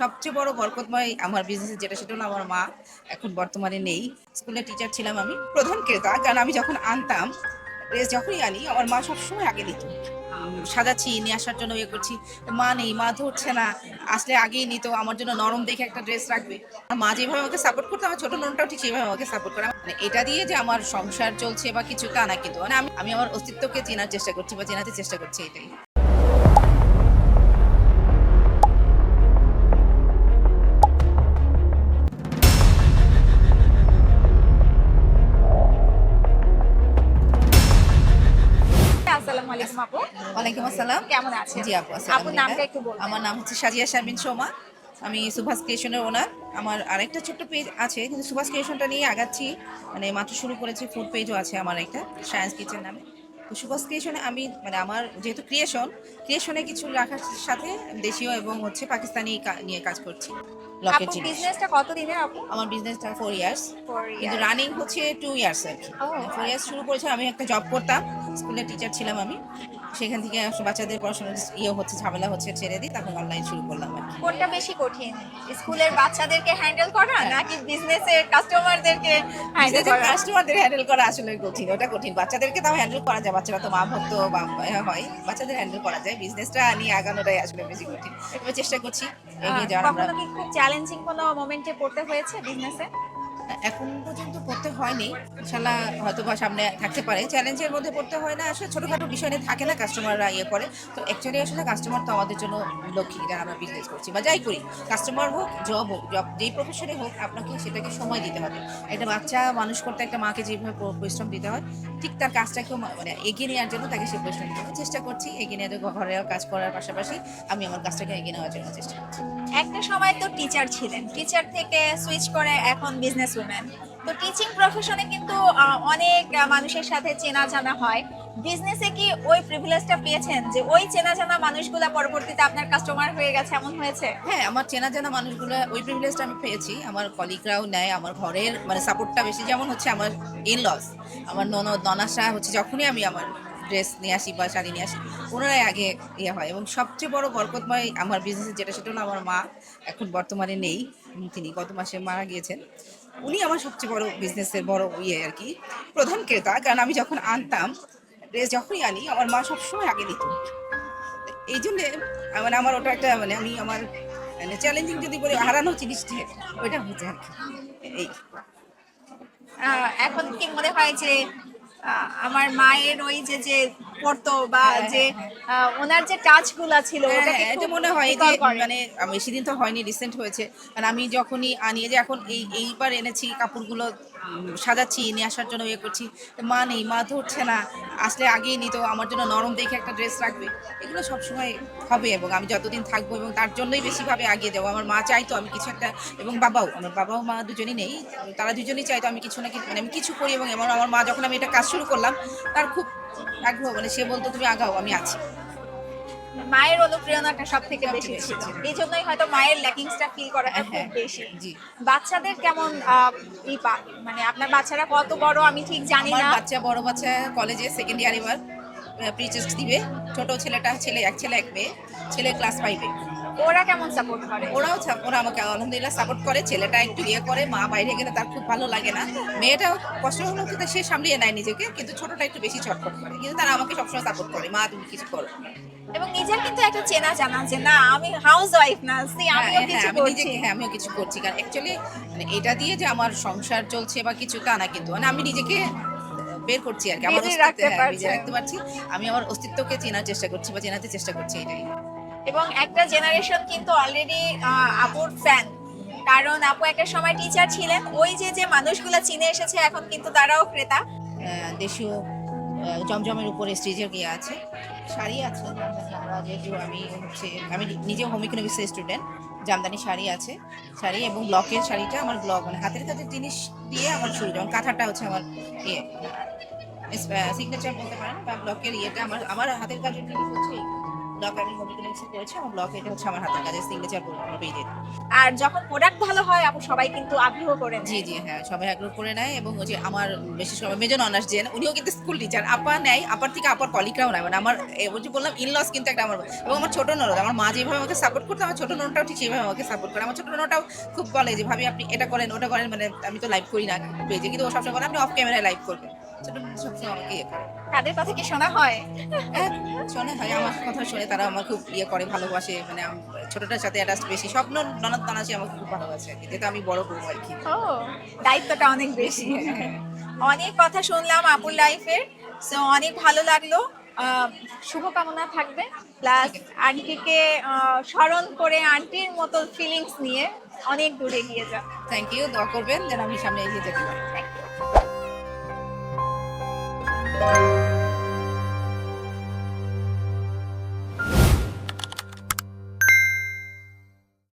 সবচেয়ে বড় বরকতময় আমার বিজনেস যেটা সেটা হলো আমার মা। এখন বর্তমানে নেই। স্কুলে টিচার ছিলাম আমি প্রধান ক্রেতা। কারণ আমি যখন আনতাম ড্রেস যখনই আনি আমার মা সবসময় আগে উম, সাজাচ্ছি নিয়ে আসার জন্য ইয়ে করছি। মা নেই মা ধরছে না। আসলে আগেই নিত আমার জন্য নরম দেখে একটা ড্রেস রাখবে। মা যেভাবে আমাকে সাপোর্ট করতো আমার ছোট ননটাও ঠিক সেইভাবে আমাকে সাপোর্ট করে। মানে এটা দিয়ে যে আমার সংসার চলছে বা কিছু তা না কিন্তু মানে আমি আমি আমার অস্তিত্বকে চেনার চেষ্টা করছি বা চেনাতে চেষ্টা করছি এটাই। ওয়ালাইকুম আসসালাম। কেমন আছেন? জি আপু আপুর নামটা একটু বলুন আমার নাম হচ্ছে সাজিয়া শারমিন সোমা। আমি সুভাষ ক্রিয়েশনের ওনার। আমার আরেকটা ছোট্ট পেজ আছে কিন্তু সুভাষ ক্রিয়েশনটা নিয়ে আগাচ্ছি। মানে মাত্র শুরু করেছি ফুড পেজও আছে আমার একটা সায়েন্স কিচেন নামে। তো সুভাষ ক্রিয়েশনে আমি মানে আমার যেহেতু ক্রিয়েশন ক্রিয়েশনে কিছু রাখার সাথে দেশীয় এবং হচ্ছে পাকিস্তানি নিয়ে কাজ করছি জিনিস। বিজনেসটা কত দিনের আপু? আমার বিজনেসটা ফোর ইয়ার্স কিন্তু রানিং হচ্ছে টু ইয়ার্স আর কি। ফোর ইয়ার্স শুরু করেছে আমি একটা জব করতাম স্কুলের টিচার ছিলাম আমি। সেখান থেকে বাচ্চাদের পড়াশোনার ইয়ে হচ্ছে ঝামেলা হচ্ছে ছেড়ে দিই তখন অনলাইন শুরু করলাম আর কি। কোনটা বেশি কঠিন? স্কুলের বাচ্চাদেরকে হ্যান্ডেল করা নাকি বিজনেসের কাস্টমারদেরকে হ্যান্ডেল করা? কাস্টমারদের হ্যান্ডেল করা আসলে কঠিন ওটা কঠিন। বাচ্চাদেরকে তাও হ্যান্ডেল করা যায় বাচ্চারা তো মা ভক্ত বা হয় বাচ্চাদের হ্যান্ডেল করা যায়। বিজনেসটা নিয়ে আগানোটাই আসলে বেশি কঠিন। এবার চেষ্টা করছি এগিয়ে যাওয়ার আমরা। খুব চ্যালেঞ্জিং কোনো মোমেন্টে পড়তে হয়েছে বিজনেসে এখন পর্যন্ত পড়তে হয়নি। ইনশাল্লাহ হয়তো বা সামনে থাকতে পারে। চ্যালেঞ্জের মধ্যে পড়তে হয় না, আসলে ছোটোখাটো বিষয় নিয়ে থাকে না কাস্টমাররা ইয়ে করে। তো অ্যাকচুয়ালি আসলে কাস্টমার তো আমাদের জন্য লক্ষ্মী যারা আমরা বিজনেস করছি। বা যাই করি কাস্টমার হোক জব হোক জব যেই প্রফেশনে হোক, আপনাকে সেটাকে সময় দিতে হবে। একটা বাচ্চা মানুষ করতে একটা মাকে যেভাবে পরিশ্রম দিতে হয়, ঠিক তার কাজটাকেও মানে এগিয়ে নেওয়ার জন্য তাকে সেই পরিশ্রম দিতে চেষ্টা করছি, এগিয়ে নেওয়ার ঘরের কাজ করার পাশাপাশি আমি আমার কাজটাকে এগিয়ে নেওয়ার জন্য চেষ্টা করছি। একটা সময় তো টিচার ছিলেন। টিচার থেকে সুইচ করে এখন বিজনেস উম্যান তো টিচিং প্রফেশনে কিন্তু অনেক মানুষের সাথে চেনা জানা হয় বিজনেসে কি ওই প্রিভিলেজটা পেয়েছেন যে ওই চেনা জানা মানুষগুলো পরবর্তীতে আপনার কাস্টমার হয়ে গেছে, এমন হয়েছে? হ্যাঁ আমার চেনা জানা মানুষগুলো, ওই প্রিভিলেজটা আমি পেয়েছি। আমার কলিগরাও নেয়, আমার ঘরের মানে সাপোর্টটা বেশি। যেমন হচ্ছে আমার ইন লস আমার ননদ ননাসা হচ্ছে, যখনই আমি আমার ড্রেস নিয়ে আসি বা শাড়ি নিয়ে আসি, ওনারাই আগে ইয়ে হয়। এবং সবচেয়ে বড় বরকতময় আমার বিজনেস যেটা, সেটা হলো আমার মা এখন বর্তমানে নেই তিনি গত মাসে মারা গিয়েছেন। উনি আমার সবচেয়ে বড় বিজনেসের বড় ইয়ে আর কি, প্রধান ক্রেতা। কারণ আমি যখন আনতাম, ড্রেস যখনই আনি, আমার মা সবসময় আগে নিত। এই জন্যে মানে আমার ওটা একটা মানে আমি আমার মানে চ্যালেঞ্জিং যদি বলি, হারানো জিনিসটি, ওইটা হচ্ছে আর কি। এই। এখন কি মনে হয় যে আমার মায়ের ওই যে যে পড়তো বা হ্যাঁ, যে ওনার যে টাচ ছিল হ্যাঁ, ওটাকে হ্যাঁ, এটা মনে হয় যে মানে আমি সেদিন তো হয়নি রিসেন্ট হয়েছে। কারণ আমি যখনই আনিয়ে যে এখন এই এইবার এনেছি কাপড়গুলো সাজাচ্ছি নিয়ে আসার জন্য ইয়ে করছি মা নেই মা ধরছে না। আসলে আগেই নিত আমার জন্য নরম দেখে একটা ড্রেস রাখবে। এগুলো সবসময় হবে এবং আমি যতদিন থাকব এবং তার জন্যই বেশিভাবে আগিয়ে যাব আমার মা চাইতো আমি কিছু একটা এবং বাবাও আমার বাবাও মা দুজনই নেই তারা দুজনেই চাইতো আমি কিছু না কিছু মানে আমি কিছু করি এবং আমার মা যখন আমি এটা কাজ শুরু করলাম তার খুব আগ্রহ মানে সে বলতো তুমি আগাও আমি আছি। মায়ের অনুপ্রেরণাটা সব থেকে বেশি ছিল। এই জন্যই হয়তো মায়ের ল্যাকিংসটা ফিল করাটা খুব হ্যাঁ, বেশি। জি। বাচ্চাদের কেমন আহ, ই পা- মানে আপনার বাচ্চারা কত বড় আমি ঠিক জানি না। বাচ্চা বড় বাচ্চা কলেজে সেকেন্ড ইয়ার এবার প্রি দিবে। ছোট ছেলেটা ছেলে এক ছেলে এক মেয়ে ছেলে ক্লাস ফাইভে ওরা কেমন সাপোর্ট করে? ওরাও ওরা আমাকে আলহামদুলিল্লাহ সাপোর্ট করে। ছেলেটা একটু ইয়ে করে মা বাইরে গেলে তার খুব ভালো লাগে না। মেয়েটাও কষ্ট হলো কিন্তু সে সামলিয়ে নেয় নিজেকে কিন্তু ছোটটা একটু বেশি ছটফট করে। কিন্তু তারা আমাকে সবসময় সাপোর্ট করে। মা তুমি কিছু করো। এবং নিজের কিন্তু একটা চেনা জানা যে না আমি হাউস ওয়াইফ না। সি হ্যাঁ, আমিও হ্যাঁ, কিছু করছি। নিজেকে হ্যাঁ আমিও কিছু করছি। কারণ অ্যাকচুয়ালি মানে এটা দিয়ে যে আমার সংসার চলছে বা কিছু তা না কিন্তু। মানে আমি নিজেকে বের করছি আর কি। আমার অস্তিত্ব রাখতে হ্যাঁ, রাখতে পারছি। আমি আমার অস্তিত্বকে চেনার চেষ্টা করছি বা চেনাতে চেষ্টা করছি এটাই। এবং একটা জেনারেশন কিন্তু অলরেডি আপুর ফ্যান কারণ আপু একটা সময় টিচার ছিলেন, ওই যে যে মানুষগুলো চিনে এসেছে, এখন কিন্তু তারাও ক্রেতা। দেশীয় জমজমের উপরে স্টেজের গিয়ে আছে। শাড়ি আছে যেহেতু আমি হচ্ছে, আমি নিজে হোম ইকোনমিক্সের স্টুডেন্ট জামদানি শাড়ি আছে, শাড়ি এবং ব্লকের শাড়িটা আমার ব্লক মানে হাতের কাজের জিনিস দিয়ে আমার শুরু যেমন কাঁথাটা হচ্ছে আমার ইয়ে। সিগনেচার বলতে পারেন বা ব্লকের ইয়েটা আমার আমার হাতের কাজের জিনিস হচ্ছে। ব্লগ আমি মোবিকুল করেছি আমার ব্লগ এটা হচ্ছে আমার হাতের কাজের সিগনেচার পেজে আর যখন প্রোডাক্ট ভালো হয় আপু সবাই কিন্তু আগ্রহ করে জি জি হ্যাঁ সবাই আগ্রহ করে নেয় এবং ওই যে আমার বেশি সময় মেজন অনার্স জেন উনিও কিন্তু স্কুল টিচার আপা নেয় আপার থেকে আপার কলিগরাও নেয় মানে আমার ওই যে বললাম ইনলস কিন্তু একটা আমার এবং আমার ছোট ননদ আমার মা যেভাবে আমাকে সাপোর্ট করতো আমার ছোট ননটাও ঠিক সেইভাবে আমাকে সাপোর্ট করে আমার ছোট ননটাও খুব বলে যে ভাবি আপনি এটা করেন ওটা করেন মানে আমি তো লাইভ করি না পেজে কিন্তু ও সবসময় বলে আপনি অফ ক্যামেরায় লাইভ করবেন। ছোট সবসময় আমাকে ইয়ে করে। তাদের কথা কি শোনা হয়? শোনে হয় আমার কথা শুনে তারা আমার খুব ইয়ে করে ভালোবাসে মানে ছোটটার সাথে অ্যাটাচ বেশি। সব নন- ননদ নানাসি আমাকে খুব ভালোবাসে যেহেতু আমি বড় বউ আর কি। ও দায়িত্বটা অনেক বেশি। অনেক কথা শুনলাম আপুর লাইফের সো অনেক ভালো লাগল। শুভকামনা থাকবে। প্লাস আন্টিকে স্মরণ করে আন্টির মতো ফিলিংস নিয়ে অনেক দূরে গিয়ে যাও। থ্যাংক ইউ দোয়া করবেন যেন আমি সামনে এগিয়ে যেতে পারি।